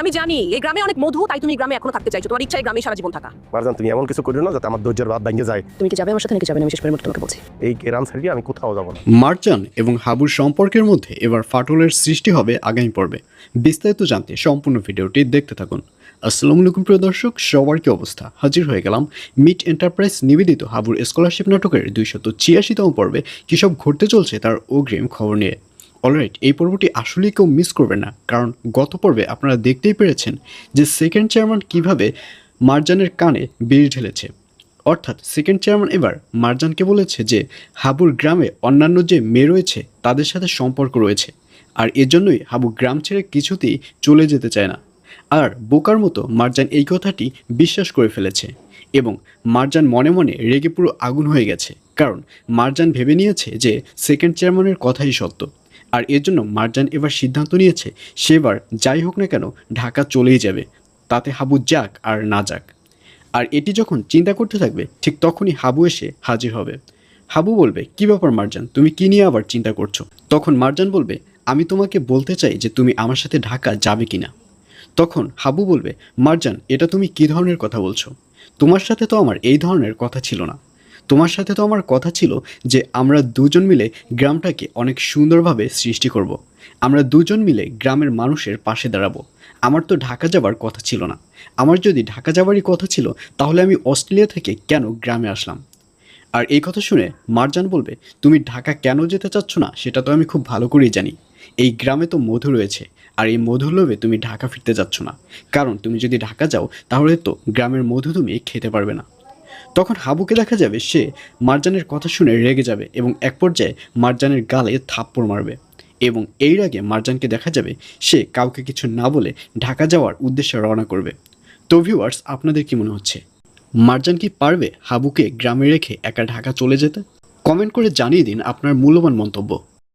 আমি জানি এই গ্রামে অনেক মধু তাই তুমি গ্রামে এখনও থাকতে চাইছো। তোমার ইচ্ছা এই গ্রামে সারা জীবন থাকা। মারজান তুমি এমন কিছু করিও না যাতে আমার ধৈর্যের বাদ ভেঙে যায়। তুমি কি যাবে আমার সাথে নাকি যাবে না? আমি শেষ করে তোমাকে বলছি। এই গ্রাম ছাড়িয়ে আমি কোথাও যাব না। মার্জান এবং হাবুর সম্পর্কের মধ্যে এবার ফাটলের সৃষ্টি হবে আগামী পর্বে। বিস্তারিত জানতে সম্পূর্ণ ভিডিওটি দেখতে থাকুন। আসসালামু আলাইকুম প্রিয় দর্শক সবার কি অবস্থা? হাজির হয়ে গেলাম মিট এন্টারপ্রাইজ নিবেদিত হাবুর স্কলারশিপ নাটকের দুইশত ছিয়াশিতম পর্বে। কী সব ঘটতে চলছে তার অগ্রিম খবর নিয়ে। অলরাইট এই পর্বটি আসলেই কেউ মিস করবে না। কারণ গত পর্বে আপনারা দেখতেই পেরেছেন যে সেকেন্ড চেয়ারম্যান কীভাবে মার্জানের কানে বিড়ি ঢেলেছে। অর্থাৎ সেকেন্ড চেয়ারম্যান এবার মার্জানকে বলেছে যে, হাবুর গ্রামে অন্যান্য যে মেয়ে রয়েছে, তাদের সাথে সম্পর্ক রয়েছে। আর এজন্যই হাবু গ্রাম ছেড়ে কিছুতেই চলে যেতে চায় না। আর বোকার মতো মার্জান এই কথাটি বিশ্বাস করে ফেলেছে। এবং মার্জান মনে মনে রেগে পুরো আগুন হয়ে গেছে। কারণ মার্জান ভেবে নিয়েছে যে সেকেন্ড চেয়ারম্যানের কথাই সত্য। আর এর জন্য মার্জান এবার সিদ্ধান্ত নিয়েছে সেবার যাই হোক না কেন ঢাকা চলেই যাবে, তাতে হাবু যাক আর না যাক। আর এটি যখন চিন্তা করতে থাকবে, ঠিক তখনই হাবু এসে হাজির হবে। হাবু বলবে, কি ব্যাপার মার্জান, তুমি কি নিয়ে আবার চিন্তা করছ? তখন মার্জান বলবে, আমি তোমাকে বলতে চাই যে তুমি আমার সাথে ঢাকা যাবে কি না তখন হাবু বলবে, মার্জান, এটা তুমি কি ধরনের কথা বলছো? তোমার সাথে তো আমার এই ধরনের কথা ছিল না। তোমার সাথে তো আমার কথা ছিল যে আমরা দুজন মিলে গ্রামটাকে অনেক সুন্দরভাবে সৃষ্টি করব। আমরা দুজন মিলে গ্রামের মানুষের পাশে দাঁড়াবো। আমার তো ঢাকা যাবার কথা ছিল না। আমার যদি ঢাকা যাবারই কথা ছিল, তাহলে আমি অস্ট্রেলিয়া থেকে কেন গ্রামে আসলাম? আর এই কথা শুনে মারজান বলবে, তুমি ঢাকা কেন যেতে চাচ্ছ না, সেটা তো আমি খুব ভালো করেই জানি। এই গ্রামে তো মধু রয়েছে, আর এই মধুর লোভে তুমি ঢাকা ফিরতে যাচ্ছ না। কারণ তুমি যদি ঢাকা যাও, তাহলে তো গ্রামের মধু তুমি খেতে পারবে না। তখন হাবুকে দেখা যাবে সে মারজানের কথা শুনে রেগে যাবে এবং এক পর্যায়ে মারজানের গালে থাপ্পড় মারবে এবং এর আগে মারজানকে দেখা যাবে সে কাউকে কিছু না বলে ঢাকা যাওয়ার উদ্দেশ্যে রওনা করবে। তো ভিউয়ার্স আপনাদের কি মনে হচ্ছে? মারজান কি পারবে হাবুকে গ্রামে রেখে একা ঢাকা চলে যেতে? কমেন্ট করে জানিয়ে দিন আপনার মূল্যবান মন্তব্য।